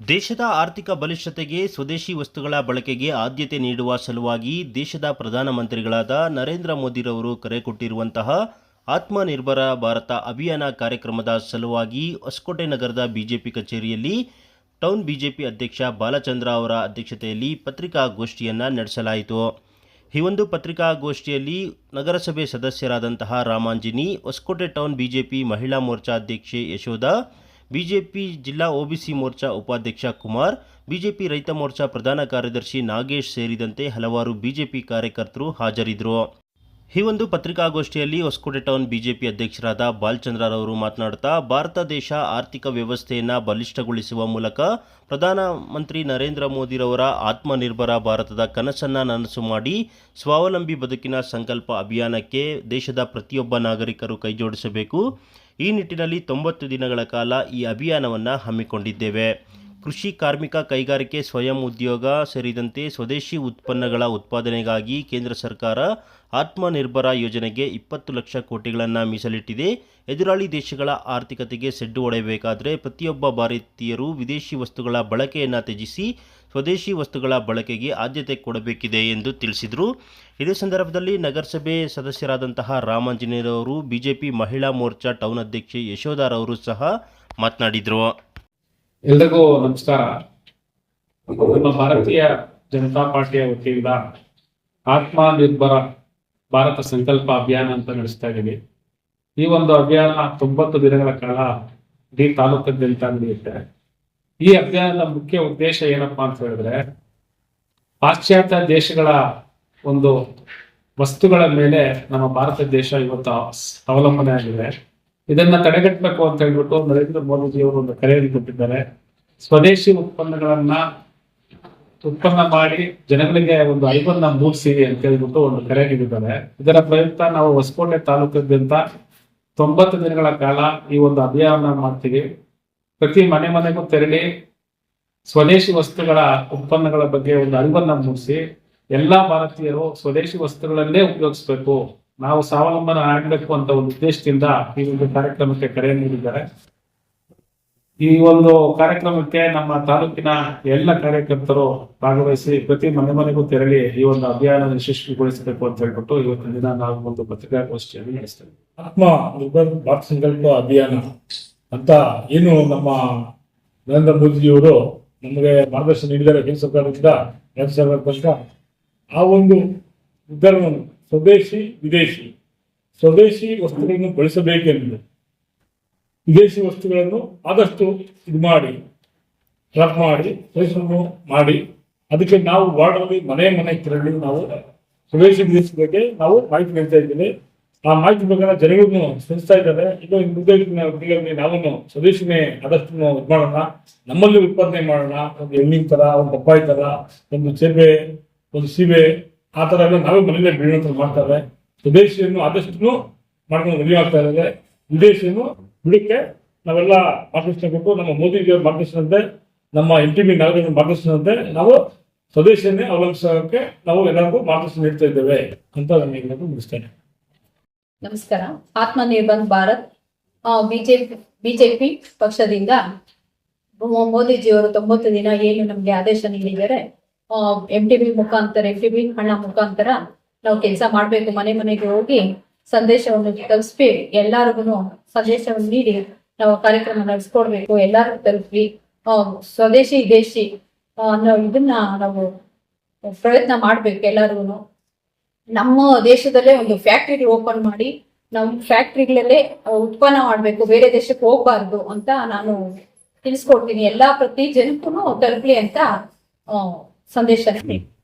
ದೇಶದ ಆರ್ಥಿಕ ಬಲಿಷ್ಠತೆಗೆ ಸ್ವದೇಶಿ ವಸ್ತುಗಳ ಬಳಕೆಗೆ ಆದ್ಯತೆ ನೀಡುವ ಸಲುವಾಗಿ ದೇಶದ ಪ್ರಧಾನಮಂತ್ರಿಗಳಾದ ನರೇಂದ್ರ ಮೋದಿರವರು ಕರೆ ಕೊಟ್ಟಿರುವಂತಹ ಆತ್ಮನಿರ್ಭರ ಭಾರತ ಅಭಿಯಾನ ಕಾರ್ಯಕ್ರಮದ ಸಲುವಾಗಿ ಹೊಸಕೋಟೆ ನಗರದ ಬಿಜೆಪಿ ಕಚೇರಿಯಲ್ಲಿ ಟೌನ್ ಬಿಜೆಪಿ ಅಧ್ಯಕ್ಷ ಬಾಲಚಂದ್ರ ಅವರ ಅಧ್ಯಕ್ಷತೆಯಲ್ಲಿ ಪತ್ರಿಕಾಗೋಷ್ಠಿಯನ್ನು ನಡೆಸಲಾಯಿತು. ಈ ಒಂದು ಪತ್ರಿಕಾಗೋಷ್ಠಿಯಲ್ಲಿ ನಗರಸಭೆ ಸದಸ್ಯರಾದಂತಹ ರಾಮಾಂಜಿನಿ, ಹೊಸಕೋಟೆ ಟೌನ್ ಬಿಜೆಪಿ ಮಹಿಳಾ ಮೋರ್ಚಾ ಅಧ್ಯಕ್ಷೆ ಯಶೋಧ ಬಿಜೆಪಿ ಜಿಲ್ಲಾ ಒಬಿಸಿ ಮೋರ್ಚಾ ಉಪಾಧ್ಯಕ್ಷ ಕುಮಾರ್, ಬಿಜೆಪಿ ರೈತ ಮೋರ್ಚಾ ಪ್ರಧಾನ ಕಾರ್ಯದರ್ಶಿ ನಾಗೇಶ್ ಸೇರಿದಂತೆ ಹಲವಾರು ಬಿಜೆಪಿ ಕಾರ್ಯಕರ್ತರು ಹಾಜರಿದ್ದರು. ಈ ಒಂದು ಪತ್ರಿಕಾಗೋಷ್ಠಿಯಲ್ಲಿ ಹೊಸಕೋಟೆ ಟೌನ್ ಬಿಜೆಪಿ ಅಧ್ಯಕ್ಷರಾದ ಬಾಲಚಂದ್ರರವರು ಮಾತನಾಡುತ್ತಾ, ಭಾರತ ದೇಶ ಆರ್ಥಿಕ ವ್ಯವಸ್ಥೆಯನ್ನು ಬಲಿಷ್ಠಗೊಳಿಸುವ ಮೂಲಕ ಪ್ರಧಾನಮಂತ್ರಿ ನರೇಂದ್ರ ಮೋದಿರವರ ಆತ್ಮನಿರ್ಭರ ಭಾರತದ ಕನಸನ್ನು ನನಸು ಮಾಡಿ, ಸ್ವಾವಲಂಬಿ ಬದುಕಿನ ಸಂಕಲ್ಪ ಅಭಿಯಾನಕ್ಕೆ ದೇಶದ ಪ್ರತಿಯೊಬ್ಬ ನಾಗರಿಕರು ಕೈಜೋಡಿಸಬೇಕು. ಈ ನಿಟ್ಟಿನಲ್ಲಿ ತೊಂಬತ್ತು ದಿನಗಳ ಕಾಲ ಈ ಅಭಿಯಾನವನ್ನು ಹಮ್ಮಿಕೊಂಡಿದ್ದೇವೆ. ಕೃಷಿ ಕಾರ್ಮಿಕ ಕೈಗಾರಿಕೆ ಸ್ವಯಂ ಉದ್ಯೋಗ ಸೇರಿದಂತೆ ಸ್ವದೇಶಿ ಉತ್ಪನ್ನಗಳ ಉತ್ಪಾದನೆಗಾಗಿ ಕೇಂದ್ರ ಸರ್ಕಾರ ಆತ್ಮನಿರ್ಭರ ಯೋಜನೆಗೆ ಇಪ್ಪತ್ತು ಲಕ್ಷ ಕೋಟಿಗಳನ್ನು ಮೀಸಲಿಟ್ಟಿದೆ. ಎದುರಾಳಿ ದೇಶಗಳ ಆರ್ಥಿಕತೆಗೆ ಸೆಡ್ಡು ಹೊಡೆಯಬೇಕಾದರೆ ಪ್ರತಿಯೊಬ್ಬ ಭಾರತೀಯರು ವಿದೇಶಿ ವಸ್ತುಗಳ ಬಳಕೆಯನ್ನು ತ್ಯಜಿಸಿ ಸ್ವದೇಶಿ ವಸ್ತುಗಳ ಬಳಕೆಗೆ ಆದ್ಯತೆ ಕೊಡಬೇಕಿದೆ ಎಂದು ತಿಳಿಸಿದರು. ಇದೇ ಸಂದರ್ಭದಲ್ಲಿ ನಗರಸಭೆ ಸದಸ್ಯರಾದಂತಹ ರಾಮಾಂಜನೇಯರವರು ಬಿಜೆಪಿ ಮಹಿಳಾ ಮೋರ್ಚಾ ಟೌನ್ ಅಧ್ಯಕ್ಷೆ ಯಶೋಧಾರವರು ಸಹ ಮಾತನಾಡಿದರು. ಎಲ್ರಿಗೂ ನಮಸ್ಕಾರ. ನಮ್ಮ ಭಾರತೀಯ ಜನತಾ ಪಾರ್ಟಿಯ ವತಿಯಿಂದ ಆತ್ಮನಿರ್ಭರ ಭಾರತ ಸಂಕಲ್ಪ ಅಭಿಯಾನ ಅಂತ ನಡೆಸ್ತಾ ಇದ್ದೀವಿ. ಈ ಒಂದು ಅಭಿಯಾನ ತೊಂಬತ್ತು ದಿನಗಳ ಕಾಲ ಇಡೀ ತಾಲೂಕಾದ್ಯಂತ ನಡೆಯುತ್ತೆ. ಈ ಅಭಿಯಾನದ ಮುಖ್ಯ ಉದ್ದೇಶ ಏನಪ್ಪಾ ಅಂತ ಹೇಳಿದ್ರೆ, ಪಾಶ್ಚಾತ್ಯ ದೇಶಗಳ ಒಂದು ವಸ್ತುಗಳ ಮೇಲೆ ನಮ್ಮ ಭಾರತ ದೇಶ ಇವತ್ತು ಅವಲಂಬನೆ ಆಗಿದೆ. ಇದನ್ನ ತಡೆಗಟ್ಟಬೇಕು ಅಂತ ಹೇಳ್ಬಿಟ್ಟು ನರೇಂದ್ರ ಮೋದಿಜಿ ಅವರು ಒಂದು ಕರೆಯನ್ನು ಕೊಟ್ಟಿದ್ದಾರೆ. ಸ್ವದೇಶಿ ಉತ್ಪನ್ನಗಳನ್ನ ಉತ್ಪನ್ನ ಮಾಡಿ ಜನಗಳಿಗೆ ಒಂದು ಅರಿವನ್ನ ಮೂಡಿಸಿ ಅಂತ ಹೇಳ್ಬಿಟ್ಟು ಒಂದು ಕರೆ ನೀಡಿದ್ದಾರೆ ಇದರ ಪ್ರಯುಕ್ತ ನಾವು ಹೊಸಕೋಟೆ ತಾಲೂಕಾದ್ಯಂತ ತೊಂಬತ್ತು ದಿನಗಳ ಕಾಲ ಈ ಒಂದು ಅಭಿಯಾನ ಮಾಡ್ತೀವಿ. ಪ್ರತಿ ಮನೆ ಮನೆಗೂ ತೆರಳಿ ಸ್ವದೇಶಿ ವಸ್ತುಗಳ ಉತ್ಪನ್ನಗಳ ಬಗ್ಗೆ ಒಂದು ಅರಿವನ್ನ ಮೂಡಿಸಿ ಎಲ್ಲಾ ಭಾರತೀಯರು ಸ್ವದೇಶಿ ವಸ್ತುಗಳನ್ನೇ ಉಪಯೋಗಿಸ್ಬೇಕು. ನಾವು ಸ್ವಾವಲಂಬನ ಆಗಬೇಕು ಅಂತ ಒಂದು ಉದ್ದೇಶದಿಂದ ಈ ಒಂದು ಕಾರ್ಯಕ್ರಮಕ್ಕೆ ಕರೆ ನೀಡಿದ್ದಾರೆ. ಈ ಒಂದು ಕಾರ್ಯಕ್ರಮಕ್ಕೆ ನಮ್ಮ ತಾಲೂಕಿನ ಎಲ್ಲ ಕಾರ್ಯಕರ್ತರು ಭಾಗವಹಿಸಿ ಪ್ರತಿ ಮನೆ ಮನೆಗೂ ತೆರಳಿ ಈ ಒಂದು ಅಭಿಯಾನ ಯಶಸ್ವಿಗೊಳಿಸಬೇಕು ಅಂತ ಹೇಳ್ಬಿಟ್ಟು ಇವತ್ತಿನ ದಿನ ನಾವು ಒಂದು ಪತ್ರಿಕಾಗೋಷ್ಠಿಯನ್ನು ನಡೆಸ್ತೇವೆ. ಆತ್ಮ ನಿರ್ಭರ್ ಭಾರತ ಸಂಕಲ್ಪ ಅಭಿಯಾನ ಅಂತ ಏನು ನಮ್ಮ ನರೇಂದ್ರ ಮೋದಿಜಿಯವರು ನಮಗೆ ಮಾರ್ಗದರ್ಶನ ನೀಡಿದ್ದಾರೆ ಕೇಂದ್ರ ಸರ್ಕಾರದಿಂದ. ರಾಜ್ಯ ಸಾವಿರದ ಆ ಒಂದು ನಿರ್ಧಾರವನ್ನು ಸ್ವದೇಶಿ, ವಿದೇಶಿ. ಸ್ವದೇಶಿ ವಸ್ತುಗಳನ್ನು ಬಳಸಬೇಕೆಂದು. ವಿದೇಶಿ ವಸ್ತುಗಳನ್ನು ಆದಷ್ಟು ಇದು ಮಾಡಿ ಟ್ರಾಪ್ ಮಾಡಿ, ಪರಿಶ್ರಮ ಮಾಡಿ. ಅದಕ್ಕೆ ನಾವು ವಾರ್ಡಲ್ಲಿ ಮನೆ ಮನೆ ತೆರಳಿ ನಾವು ಸ್ವದೇಶಿ ವಿದೇಶಿ ಬಗ್ಗೆ ನಾವು ಮಾಹಿತಿ ನೀಡ್ತಾ ಇದ್ದೀವಿ. ಆ ಮಾಹಿತಿ ಪ್ರಕಾರ ಜನಗಳನ್ನು ಸ್ಪಂದಿಸ್ತಾ ಇದ್ದಾರೆ. ಇದು ಮುಂದೆ ದಿನಗಳಲ್ಲಿ ನಾವು ಸ್ವದೇಶಿನೇ ಆದಷ್ಟು ಇದು ಮಾಡೋಣ. ನಮ್ಮಲ್ಲಿ ಉತ್ಪಾದನೆ ಮಾಡೋಣ. ಒಂದು ಹೆಣ್ಣಿನ ತರ, ಒಂದು ಪಪ್ಪಾಯಿ ತರ, ಒಂದು ಚೆಬೆ ಒಂದು ಸೀಬೆ ಆ ತರ ಎಲ್ಲ ನಾವೇ ಮನೆಯಲ್ಲೇ ಬೆಳೆಯುವಂತ ಮಾಡ್ತಾರೆ. ಸ್ವದೇಶಿಯನ್ನು ಆದಷ್ಟು ಮಾಡ್ಕೊಂಡು ರೆಡಿ ಆಗ್ತಾ ಇದ್ದಾರೆ. ವಿದೇಶಿಯನ್ನು ಬಿಡಕ್ಕೆ ನಾವೆಲ್ಲ ಮಾರ್ಗದರ್ಶನ ಕೊಟ್ಟು ನಮ್ಮ ಮೋದಿಜಿಯವರ ಮಾರ್ಗದರ್ಶನದಂತೆ ನಮ್ಮ ಎಂ ಟಿ ಬಿ ಮಾರ್ಗದರ್ಶನದಂತೆ ನಾವು ಸ್ವದೇಶಿಯನ್ನೇ ಅವಲಂಬಿಸೋಕೆ ನಾವು ಎಲ್ಲರಿಗೂ ಮಾರ್ಗದರ್ಶನ ನೀಡ್ತಾ ಇದ್ದೇವೆ ಅಂತ ನಾನು ಈಗ ಮುಗಿಸ್ತೇನೆ ನಮಸ್ಕಾರ. ಆತ್ಮನಿರ್ಭರ್ ಭಾರತ್ ಬಿಜೆಪಿ ಬಿಜೆಪಿ ಪಕ್ಷದಿಂದ ಮೋದಿಜಿಯವರು ತೊಂಬತ್ತು ದಿನ ಏನು ನಮ್ಗೆ ಆದೇಶ ನೀಡಿದ್ದಾರೆ? ಎಂ ಟಿ ಬಿ ಮುಖಾಂತರ ಎಂ ಟಿ ಬಿ ಹಣ ಮುಖಾಂತರ ನಾವು ಕೆಲಸ ಮಾಡಬೇಕು. ಮನೆ ಮನೆಗೆ ಹೋಗಿ ಸಂದೇಶವನ್ನು ತಲುಪಿಸಿ ಎಲ್ಲಾರಿಗೂ ಸಂದೇಶವನ್ನು ನೀಡಿ ನಾವು ಕಾರ್ಯಕ್ರಮ ನಡೆಸ್ಕೊಡ್ಬೇಕು. ಎಲ್ಲರಿಗೂ ತಲುಪಿ ಸ್ವದೇಶಿ, ದೇಶಿ ಅನ್ನೋ ಇದನ್ನ ನಾವು ಪ್ರಯತ್ನ ಮಾಡ್ಬೇಕು ಎಲ್ಲರಿಗೂ. ನಮ್ಮ ದೇಶದಲ್ಲೇ ಒಂದು ಫ್ಯಾಕ್ಟ್ರಿ ಓಪನ್ ಮಾಡಿ, ನಮ್ಮ ಫ್ಯಾಕ್ಟ್ರಿಗಳಲ್ಲೇ ಉತ್ಪನ್ನ ಮಾಡಬೇಕು. ಬೇರೆ ದೇಶಕ್ಕೆ ಹೋಗ್ಬಾರ್ದು ಅಂತ ನಾನು ತಿಳಿಸ್ಕೊಡ್ತೀನಿ. ಎಲ್ಲಾ ಪ್ರತಿ ಜನಕ್ಕೂ ತಲುಪಲಿ ಅಂತ സന്ദേശം.